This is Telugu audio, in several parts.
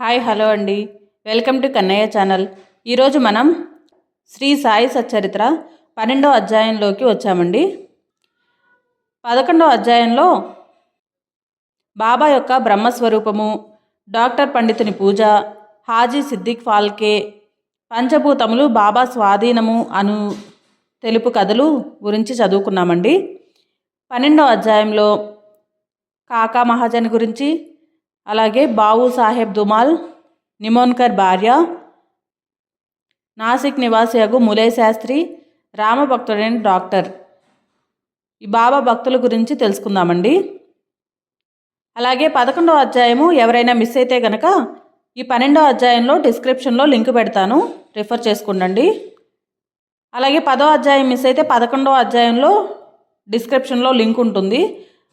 హాయ్ హలో అండి. Welcome to Kannayya channel. ఈరోజు మనం శ్రీ సాయి సచ్చరిత్ర పన్నెండో అధ్యాయంలోకి వచ్చామండి. పదకొండో అధ్యాయంలో బాబా యొక్క బ్రహ్మస్వరూపము డాక్టర్ పండితుని పూజ హాజీ సిద్దిక్ ఫాల్కే పంచభూతములు బాబా స్వాధీనము అను తెలుపు కథలు గురించి చదువుకున్నామండి. పన్నెండో అధ్యాయంలో కాకా మహాజన్ గురించి అలాగే బావు సాహెబ్ దుమాల్ నిమోన్కర్ భార్య నాసిక్ నివాసియగు ములే శాస్త్రి రామభక్తుడైన డాక్టర్. ఈ బాబా భక్తుల గురించి తెలుసుకుందామండి. అలాగే పదకొండవ అధ్యాయము ఎవరైనా మిస్ అయితే గనక ఈ పన్నెండవ అధ్యాయంలో డిస్క్రిప్షన్లో లింక్ పెడతాను రిఫర్ చేసుకుండండి. అలాగే పదో అధ్యాయం మిస్ అయితే పదకొండవ అధ్యాయంలో డిస్క్రిప్షన్లో లింక్ ఉంటుంది.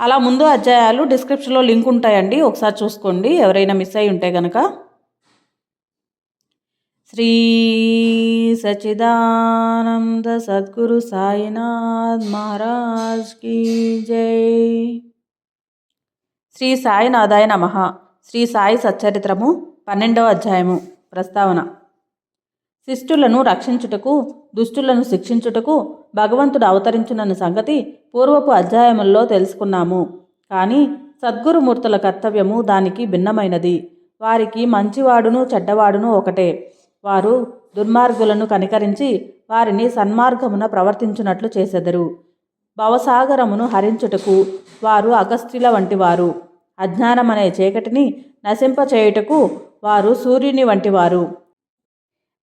అలా ముందు అధ్యాయాలు డిస్క్రిప్షన్లో లింక్ ఉంటాయండి. ఒకసారి చూసుకోండి. ఎవరైనా మిస్ అయి ఉంటే కనుక శ్రీ సచిదానంద సద్గురు సాయినాథ్ మహారాజ్ కీ జై. శ్రీ సాయినాథాయ నమ. శ్రీ సాయి సచ్చరిత్రము పన్నెండవ అధ్యాయము. ప్రస్తావన. శిష్టులను రక్షించుటకు దుష్టులను శిక్షించుటకు భగవంతుడు అవతరించునన్న సంగతి పూర్వపు అధ్యాయముల్లో తెలుసుకున్నాము. కానీ సద్గురుమూర్తుల కర్తవ్యము దానికి భిన్నమైనది. వారికి మంచివాడును చెడ్డవాడును ఒకటే. వారు దుర్మార్గులను కనికరించి వారిని సన్మార్గమున ప్రవర్తించునట్లు చేసెదరు. భవసాగరమును హరించుటకు వారు అగస్త్యుల వంటివారు. అజ్ఞానమనే చీకటిని నశింపచేయుటకు వారు సూర్యుని వంటివారు.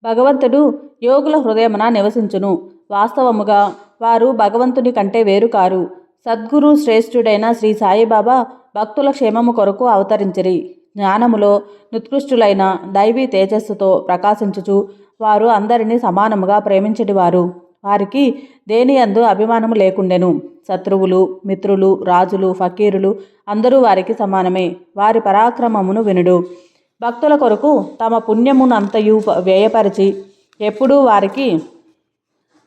భగవంతుడు యోగుల హృదయమున నివసించును. వాస్తవముగా వారు భగవంతుని కంటే వేరు కారు. సద్గురు శ్రేష్ఠుడైన శ్రీ సాయిబాబా భక్తుల క్షేమము కొరకు అవతరించిరి. జ్ఞానములో నిత్కృష్టులైన దైవీ తేజస్సుతో ప్రకాశించుచు వారు అందరినీ సమానముగా ప్రేమించడివారు. వారికి దేని అందు అభిమానము లేకుండెను. శత్రువులు మిత్రులు రాజులు ఫకీరులు అందరూ వారికి సమానమే. వారి పరాక్రమమును వినుడు. భక్తుల కొరకు తమ పుణ్యమునంతయు వ్యయపరిచి ఎప్పుడూ వారికి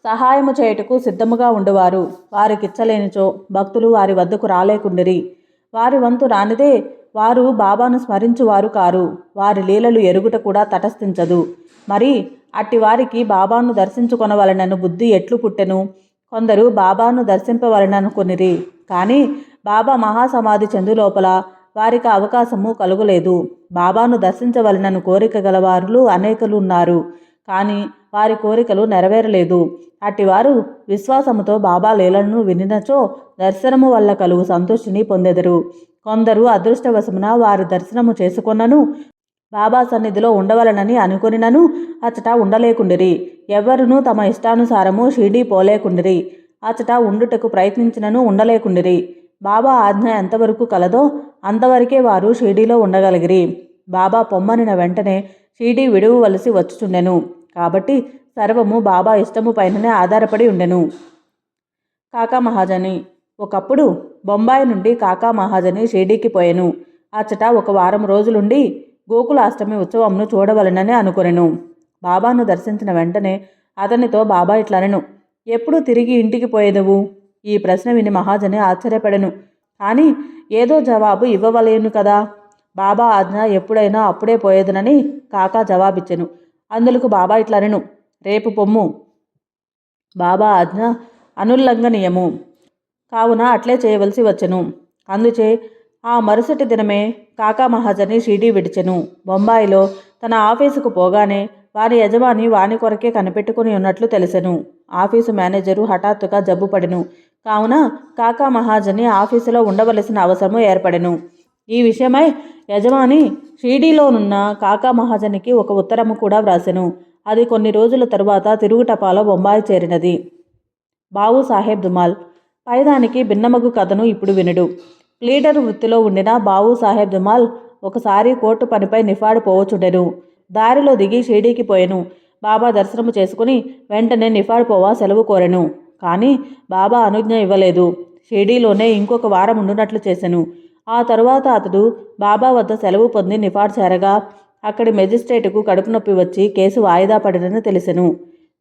సహాయము చేయుటకు సిద్ధముగా ఉండేవారు. వారికిచ్చలేనిచో భక్తులు వారి వద్దకు రాలేకుండిరి. వారి వంతు రానిదే వారు బాబాను స్మరించువారు కారు. వారి లీలలు ఎరుగుట కూడా తటస్థించదు. మరి అట్టి వారికి బాబాను దర్శించుకొనవలనను బుద్ధి ఎట్లు పుట్టెను? కొందరు బాబాను దర్శింపవలననుకొనిరి. కానీ బాబా మహాసమాధి చెందు లోపల వారికి అవకాశము కలుగలేదు. బాబాను దర్శించవలనను కోరిక గలవారులు అనేకలు ఉన్నారు కానీ వారి కోరికలు నెరవేరలేదు. అట్టివారు విశ్వాసముతో బాబా లీలను వినినచో దర్శనము వల్ల కలుగు సంతోషిని పొందెదరు. కొందరు అదృష్టవశమున వారి దర్శనము చేసుకొన్నను బాబా సన్నిధిలో ఉండవలనని అనుకునినను అచట ఉండలేకుండిరి. ఎవరునూ తమ ఇష్టానుసారము షిర్డీ పోలేకుండిరి. అచట ఉండుటకు ప్రయత్నించినను ఉండలేకుండిరి. బాబా ఆజ్ఞ ఎంతవరకు కలదో అంతవరకే వారు షిర్డీలో ఉండగలిగిరి. బాబా పొమ్మనిన వెంటనే షిర్డీ విడువవలసి వచ్చుచుండెను. కాబట్టి సర్వము బాబా ఇష్టము పైననే ఆధారపడి ఉండెను. కాకా మహాజని ఒకప్పుడు బొంబాయి నుండి కాకా మహాజని షిర్డీకి పోయెను. అచ్చట ఒక వారం రోజులుండి గోకులాష్టమి ఉత్సవంను చూడవలనని అనుకొనెను. బాబాను దర్శించిన వెంటనే అతనితో బాబా ఇట్లనెను. ఎప్పుడు తిరిగి ఇంటికి పోయేదవు? ఈ ప్రశ్న విని మహాజని ఆశ్చర్యపడెను. కానీ ఏదో జవాబు ఇవ్వవలేను కదా. బాబా ఆజ్ఞ ఎప్పుడైనా అప్పుడే పోయేదనని కాకా జవాబిచ్చెను. అందులకు బాబా ఇట్లనెను రేపు పొమ్ము. బాబా ఆజ్ఞ అనుల్లంఘనీయము. కావున అట్లే చేయవలసి వచ్చెను. అందుచే ఆ మరుసటి దినమే కాకా మహాజని షిడీ విడిచెను. బొంబాయిలో తన ఆఫీసుకు పోగానే వారి యజమాని వాని కొరకే కనిపెట్టుకుని ఉన్నట్లు తెలిసెను. ఆఫీసు మేనేజరు హఠాత్తుగా జబ్బుపడెను. కావున కాకా మహాజని ఆఫీసులో ఉండవలసిన అవసరము ఏర్పడెను. ఈ విషయమై యజమాని షీడీలోనున్న కాకా మహాజనికి ఒక ఉత్తరము కూడా వ్రాసెను. అది కొన్ని రోజుల తరువాత తిరుగుటపాలో బొంబాయి చేరినది. బావు సాహెబ్ దుమాల్ పైదానికి భిన్నమగు కథను ఇప్పుడు వినుడు. ప్లీడర్ వృత్తిలో ఉండిన బావు సాహెబ్ దుమాల్ ఒకసారి కోర్టు పనిపై నిఫాడు పోవచుండెను. దారిలో దిగి షీడీకి పోయెను. బాబా దర్శనము చేసుకుని వెంటనే నిఫాడు పోవా సెలవు కోరెను. కానీ బాబా అనుజ్ఞ ఇవ్వలేదు. షిర్డీలోనే ఇంకొక వారం ఉండునట్లు చేశాను ఆ తరువాత అతడు బాబా వద్ద సెలవు పొంది నిఫాడ్ చేరగా అక్కడి మెజిస్ట్రేటుకు కడుపు నొప్పి వచ్చి కేసు వాయిదా పడినని తెలిసెను.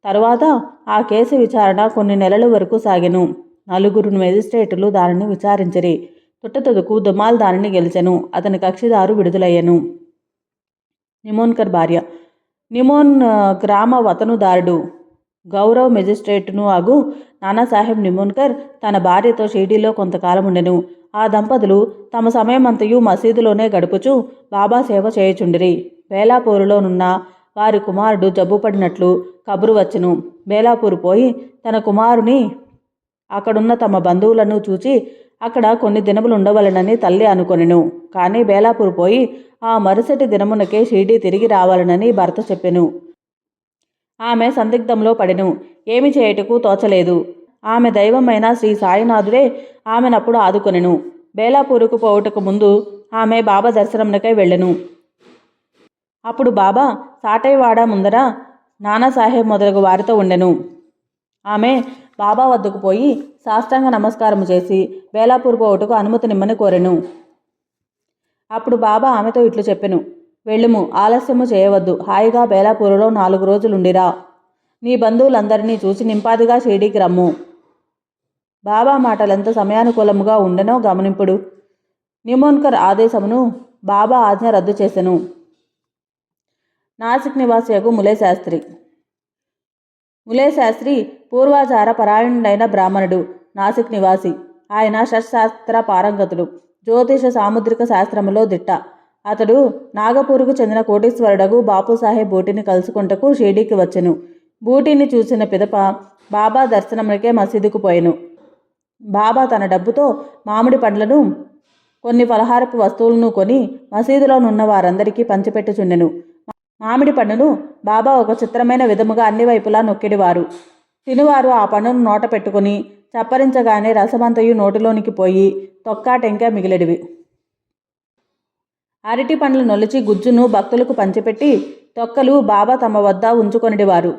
తరువాత ఆ కేసు విచారణ కొన్ని నెలల వరకు సాగెను. నలుగురు మెజిస్ట్రేటులు దానిని విచారించరి. తుట్టతుదుకు దుమాల్ దానిని గెలిచెను. అతని కక్షిదారు విడుదలయ్యను. నిమోన్కర్ భార్య. నిమోన్ గ్రామ వతనుదారుడు గౌరవ్ మెజిస్ట్రేటును అగు నానాసాహెబ్ నిమోన్కర్ తన భార్యతో షిర్డీలో కొంతకాలం ఉండెను. ఆ దంపతులు తమ సమయమంతయు మసీదులోనే గడుపుచు బాబా సేవ చేయుచుండిరి. వేలాపూరులోనున్న వారి కుమారుడు జబ్బుపడినట్లు కబురు వచ్చెను. వేలాపూరు పోయి తన కుమారుని అక్కడున్న తమ బంధువులను చూచి అక్కడ కొన్ని దినములు ఉండవలనని తల్లి అనుకొనెను. కానీ బేలాపూర్ పోయి ఆ మరుసటి దినమునకే షిర్డీ తిరిగి రావాలనని భర్త చెప్పెను. ఆమె సందిగ్ధంలో పడెను. ఏమి చేయుటకు తోచలేదు. ఆమె దైవమైన శ్రీ సాయినాథుడే ఆమెనప్పుడు ఆదుకొనెను. బేలాపూరుకు పోవుటకు ముందు ఆమె బాబా దర్శనమునకై వెళ్ళెను. అప్పుడు బాబా సాటైవాడ ముందర నానాసాహెబ్ మొదలగు వారితో ఉండెను. ఆమె బాబా వద్దకు పోయి సాష్టాంగ నమస్కారం చేసి బేలాపూర్ పోవుటకు అనుమతినిమ్మని కోరెను. అప్పుడు బాబా ఆమెతో ఇట్లు చెప్పెను. వెళ్ళుము ఆలస్యము చేయవద్దు. హాయిగా బేలాపూరులో నాలుగు రోజులుండిరా. నీ బంధువులందరినీ చూసి నింపాదిగా షిరిడీకి రమ్ము. బాబా మాటలెంత సమయానుకూలముగా ఉండెనో గమనింపుడు. నిమోన్కర్ ఆదేశమును బాబా ఆజ్ఞ రద్దు చేసెను. నాసిక్ నివాసియకు ములే శాస్త్రి ములే శాస్త్రి పూర్వాచార పరాయణుడైన బ్రాహ్మణుడు నాసిక్ నివాసి. ఆయన షట్శాస్త్ర పారంగతుడు. జ్యోతిష సాముద్రిక శాస్త్రములో దిట్ట. అతడు నాగపూర్కు చెందిన కోటీశ్వరుడగు బాపుసాహెబ్ బూటిని కలుసుకుంటకు షిర్డీకి వచ్చెను. బూటిని చూసిన పిదప బాబా దర్శనములకే మసీదుకు పోయెను. బాబా తన డబ్బుతో మామిడి పండ్లను కొన్ని పలహారపు వస్తువులను కొని మసీదులోనున్న వారందరికీ పంచిపెట్టుచుండెను. మామిడి పండును బాబా ఒక చిత్రమైన విధముగా అన్ని వైపులా నొక్కిడివారు. తినివారు ఆ పండును నోట పెట్టుకుని చప్పరించగానే రసమంతయు నోటిలోనికి పోయి తొక్కా టెంకా మిగిలెడివి. అరటి పండ్లు నొలిచి గుజ్జును భక్తులకు పంచిపెట్టి తొక్కలు బాబా తమ వద్ద ఉంచుకొనిడివారు.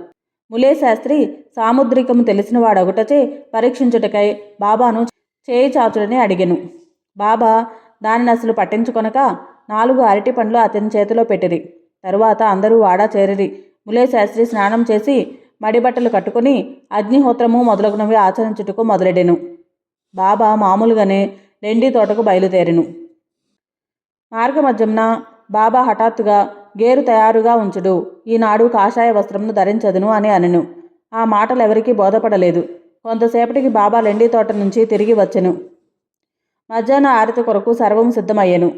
ములే శాస్త్రి సాముద్రికము తెలిసినవాడొకటచే పరీక్షించుటకై బాబాను చేయి చాచుడని అడిగెను. బాబా దానిని అసలు పట్టించుకొనక నాలుగు అరటి పండ్లు అతని చేతిలో పెట్టిరి. తరువాత అందరూ వాడా చేరిరి. ములే శాస్త్రి స్నానం చేసి మడిబట్టలు కట్టుకుని అగ్నిహోత్రము మొదలగునవి ఆచరించుటకు మొదలెడెను. బాబా మామూలుగానే లెండి తోటకు బయలుదేరెను. మార్గమధ్యంన బాబా హఠాత్తుగా గేరు తయారుగా ఉంచుడు. ఈనాడు కాషాయ వస్త్రంను ధరించదును అని అనెను. ఆ మాటలు ఎవరికీ బోధపడలేదు. కొంతసేపటికి బాబా లెండి తోట నుంచి తిరిగి వచ్చెను. మధ్యాహ్న హారతి కొరకు సర్వం సిద్ధమయ్యెను.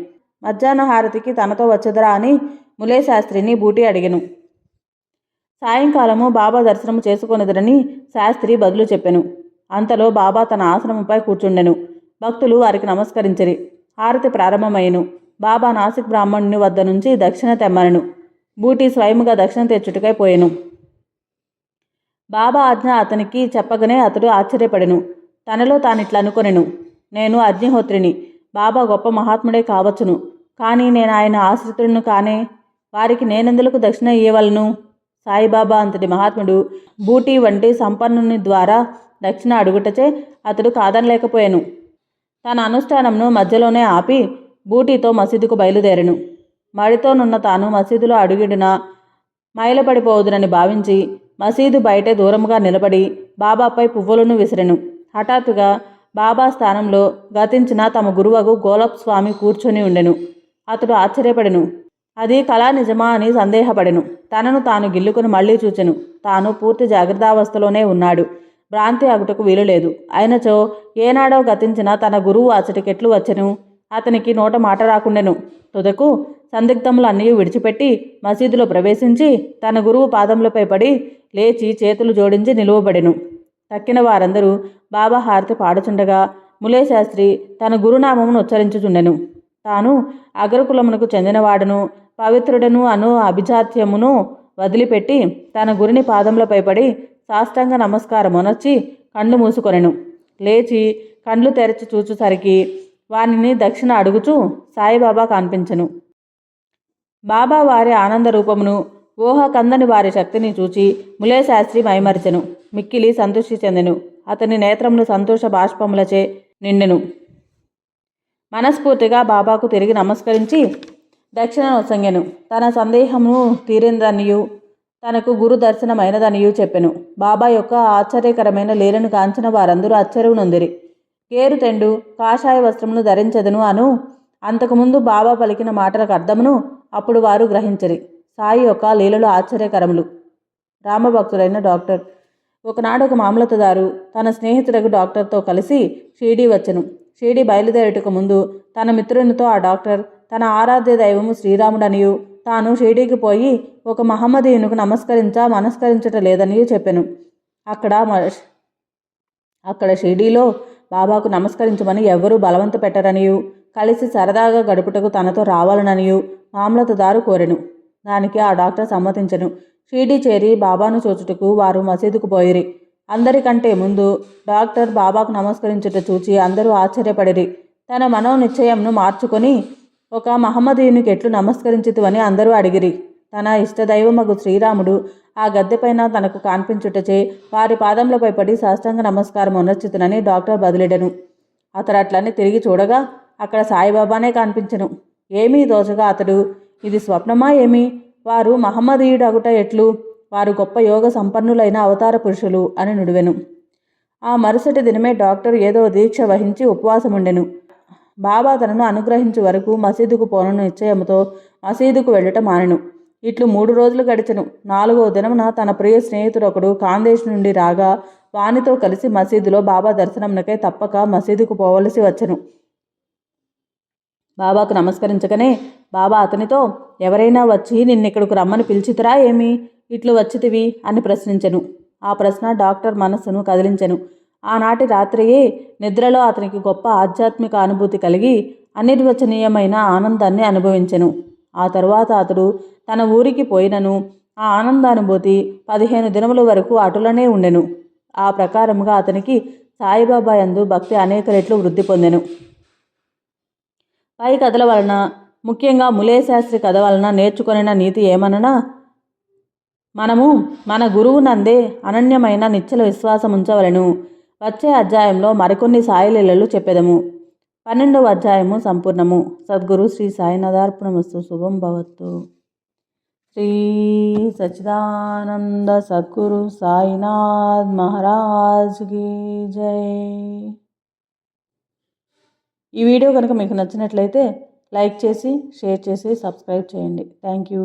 మధ్యాహ్న హారతికి తనతో వచ్చెదరా అని ములే శాస్త్రిని బూటి అడిగెను. సాయంకాలము బాబా దర్శనము చేసుకొనిదరని శాస్త్రి బదులు చెప్పెను. అంతలో బాబా తన ఆసనముపై కూర్చుండెను. భక్తులు వారికి నమస్కరించిరి. హారతి ప్రారంభమయ్యను. బాబా నాసిక్ బ్రాహ్మణుని వద్ద నుంచి దక్షిణ తెమ్మనను. బూటి స్వయముగా దక్షిణ తెచ్చుటకై పోయెను. బాబా ఆజ్ఞ అతనికి చెప్పగానే అతడు ఆశ్చర్యపడెను. తనలో తానిట్లా అనుకొనెను. నేను అగ్నిహోత్రిని. బాబా గొప్ప మహాత్ముడే కావచ్చును. కానీ నేను ఆయన ఆశ్రితుడును కానే వారికి నేనెందులకు దక్షిణ ఇయ్యవలను? సాయిబాబా అంతటి మహాత్ముడు బూటీ వంటి సంపన్నుని ద్వారా దక్షిణ అడుగుటచే అతడు కాదనలేకపోయాను. తన అనుష్ఠానంను మధ్యలోనే ఆపి బూటీతో మసీదుకు బయలుదేరెను. మడితోనున్న తాను మసీదులో అడుగిడిన మైలపడిపోవుదునని భావించి మసీదు బయటే దూరంగా నిలబడి బాబాపై పువ్వులను విసిరెను. హఠాత్తుగా బాబా స్థానంలో గతించిన తమ గురువగు గోలప్ స్వామి కూర్చొని ఉండెను. అతడు ఆశ్చర్యపడెను. అది కళా నిజమా అని సందేహపడెను. తనను తాను గిల్లుకుని మళ్ళీ చూచెను. తాను పూర్తి జాగ్రత్తావస్థలోనే ఉన్నాడు. భ్రాంతి అగుటకు వీలులేదు. అయినచో ఏనాడో గతించిన తన గురువు అచటికెట్లు వచ్చెను. అతనికి నోట మాట రాకుండెను. తుదకు సందిగ్ధములు అన్నీ విడిచిపెట్టి మసీదులో ప్రవేశించి తన గురువు పాదములపై పడి లేచి చేతులు జోడించి నిలువబడెను. తక్కిన వారందరూ బాబా హారతి పాడుచుండగా ములే శాస్త్రి తన గురునామమును ఉచ్చరించుచుండెను. తాను అగ్రకులమునకు చెందినవాడను పవిత్రుడను అను అభిజాత్యమును వదిలిపెట్టి తన గురిని పాదములపై పడి సాష్టాంగ నమస్కారమునొచ్చి కళ్ళు మూసుకొనెను. లేచి కండ్లు తెరచి చూచుసరికి వానిని దక్షిణ అడుగుచూ సాయిబాబా కనిపించను. బాబా వారి ఆనంద రూపమును ఊహ కందని వారి శక్తిని చూచి ములేశాస్త్రి మైమరిచెను. మిక్కిలి సంతృష్టి చెందెను. అతని నేత్రములు సంతోష బాష్పములచే నిండెను. మనస్ఫూర్తిగా బాబాకు తిరిగి నమస్కరించి దక్షిణ నొసంగెను తన సందేహమును తీరిందనియు తనకు గురు దర్శనమైనదనియు చెప్పెను. బాబా యొక్క ఆశ్చర్యకరమైన లీలను కాంచిన వారందరూ ఆశ్చర్యం నొందిరి కేరుతెండు కాషాయ వస్త్రమును ధరించదును అను. అంతకుముందు బాబా పలికిన మాటలకు అర్థమును అప్పుడు వారు గ్రహించరి. సాయి యొక్క లీలలు ఆశ్చర్యకరములు. రామభక్తుడైన డాక్టర్. ఒకనాడు ఒక మామలతదారు తన స్నేహితుడకు డాక్టర్తో కలిసి షీడీ వచ్చెను. షీడీ బయలుదేరుటకు ముందు తన మిత్రునితో ఆ డాక్టర్ తన ఆరాధ్య దైవము శ్రీరాముడనియు తాను షిరిడీకి పోయి ఒక మహమ్మదీయునుకు నమస్కరించా మనస్కరించట లేదనియు చెప్పెను. అక్కడ అక్కడ షిరిడీలో బాబాకు నమస్కరించమని ఎవ్వరూ బలవంత పెట్టరనియు. కలిసి సరదాగా గడుపుటకు తనతో రావాలననియు. మామలతదారు కోరెను. దానికి ఆ డాక్టర్ సమ్మతించెను. షీడీ చేరి బాబాను చూచుటకు వారు మసీదుకు పోయిరి. అందరికంటే ముందు డాక్టర్ బాబాకు నమస్కరించుట చూచి అందరూ ఆశ్చర్యపడిరి. తన మనోనిశ్చయంను మార్చుకొని ఒక మహమ్మదీయునికి ఎట్లు నమస్కరించుతువని అందరూ అడిగిరి. తన ఇష్టదైవమగు శ్రీరాముడు ఆ గద్దెపైన తనకు కాన్పించుటచే వారి పాదములపై పడి సాష్టాంగ నమస్కారం అనర్చితునని డాక్టర్ బదిలెడెను. అతడు అట్లనే తిరిగి చూడగా అక్కడ సాయిబాబానే కనిపించను. ఏమీ దోచగా అతడు ఇది స్వప్నమా ఏమి? వారు మహమ్మదీయుడు అగుట ఎట్లు? వారు గొప్ప యోగ సంపన్నులైన అవతార పురుషులు అని నుడివెను. ఆ మరుసటి దినమే డాక్టర్ ఏదో దీక్ష వహించి ఉపవాసముండెను. బాబా తనను అనుగ్రహించు వరకు మసీదుకు పోనను నిశ్చయముతో మసీదుకు వెళ్ళటం మానెను. ఇట్లు మూడు రోజులు గడిచెను. నాలుగో దినమున తన ప్రియ స్నేహితుడొకడు కాందేశ్ నుండి రాగా వానితో కలిసి మసీదులో బాబా దర్శనంకై తప్పక మసీదుకు పోవలసి వచ్చను. బాబాకు నమస్కరించగానే బాబా అతనితో ఎవరైనా వచ్చి నిన్నిక్కడికి రమ్మని పిలిచితురా ఏమి? ఇట్లు వచ్చితివి? అని ప్రశ్నించెను. ఆ ప్రశ్న డాక్టర్ మనస్సును కదిలించెను. ఆనాటి రాత్రియే నిద్రలో అతనికి గొప్ప ఆధ్యాత్మిక అనుభూతి కలిగి అనిర్వచనీయమైన ఆనందాన్ని అనుభవించెను. ఆ తరువాత అతడు తన ఊరికి పోయినను. ఆ ఆనందానుభూతి పదిహేను దినముల వరకు అటులనే ఉండెను. ఆ ప్రకారముగా అతనికి సాయిబాబా యందు భక్తి అనేక రెట్లు వృద్ధి పొందెను. పై కథల వలన ముఖ్యంగా ములే శాస్త్రి కథ వలన నేర్చుకొనిన నీతి ఏమనగా మనము మన గురువు నందే అనన్యమైన నిశ్చల విశ్వాసం ఉంచవలను వచ్చే అధ్యాయంలో మరికొన్ని సాయిలీలలు చెప్పెదము. పన్నెండవ అధ్యాయము సంపూర్ణము. సద్గురు శ్రీ సాయినాథార్పణమస్తు. శుభం భవత్తు. శ్రీ సచిదానంద సద్గురు సాయినాథ్ మహారాజ్కి జై. ఈ వీడియో కనుక మీకు నచ్చినట్లయితే లైక్ చేసి షేర్ చేసి సబ్స్క్రైబ్ చేయండి. Thank you.